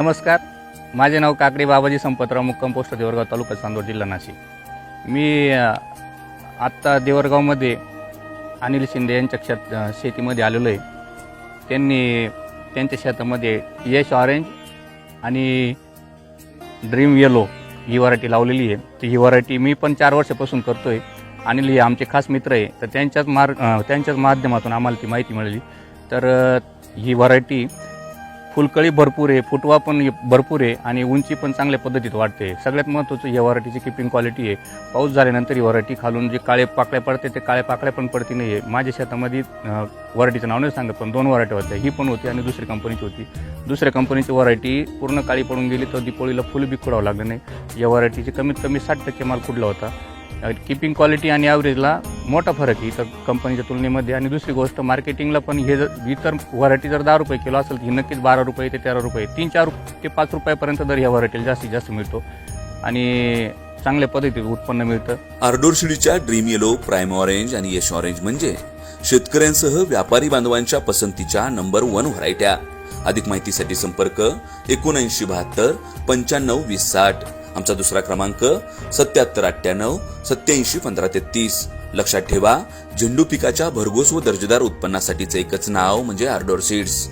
नमस्कार. माझे नाव काकडे बाबाजी संपतराव मुक्कम पोस्ट देवरगाव तालुका चांदोड जिल्हा नाशिक. मी आत्ता देवरगावमध्ये अनिल शिंदे यांच्या क्षेत शेतीमध्ये आलेलो आहे त्यांनी त्यांच्या शेतामध्ये यश ऑरेंज आणि ड्रीम येलो ही व्हरायटी लावलेली आहे. तर ही व्हरायटी मी पण चार वर्षापासून करतो आहे अनिल हे आमचे खास मित्र आहे. तर त्यांच्याच मार्ग त्यांच्याच माध्यमातून आम्हाला ती माहिती मिळाली. तर ही व्हरायटी फुलकळी भरपूर आहे फुटवा पण भरपूर आहे आणि उंची पण चांगल्या पद्धतीत वाढते. सगळ्यात महत्त्वाचं या व्हरायटीची किपिंग क्वालिटी आहे. पाऊस झाल्यानंतर ही व्हरायटी खालून जे काळे पाकळ्या पडते ते काळे पाकळ्या पण पडती नाही आहे माझ्या शेतामध्ये व्हरायटीचं नाव नाही सांगत पण दोन व्हरायटी होत्या. ही पण होती आणि दुसरी कंपनीची होती. दुसऱ्या कंपनीची व्हरायटी पूर्ण काळी पडून गेली तर दिपोळीला फुल बी खुडावं लागलं नाही. या व्हरायटीची कमीत कमी साठ टक्के माल खुडला होता. किपिंग क्वालिटी आणि ॲव्हरेजला मोठा फरक आहे. कंपनीच्या तुलनेमध्ये आणि दुसरी गोष्ट मार्केटिंगला पण हे जर इतर व्हरायटी जर दहा रुपये किलो असेल तर ही नक्कीच बारा रुपये ते तेरा रुपये तीन चार ते पाच रुपयापर्यंत दर ह्या व्हरायटीला जास्तीत जास्त मिळतो. आणि चांगल्या पद्धतीत उत्पन्न मिळतं. आर्डोरशिडीच्या ड्रीम येलो प्राईम ऑरेंज आणि यश ऑरेंज म्हणजे शेतकऱ्यांसह व्यापारी बांधवांच्या पसंतीच्या नंबर वन व्हरायट्या. अधिक माहितीसाठी संपर्क एकोणऐंशी बहात्तर पंच्याण्णव वीस साठ. आमचा दुसरा क्रमांक सत्याहत्तर अठ्ठ्याण्णव सत्याऐंशी पंधरा तेहतीस. लक्षात ठेवा झेंडू पिकाच्या भरघोस व दर्जेदार उत्पन्नासाठीचं एकच नाव म्हणजे आर्डोर सीड्स.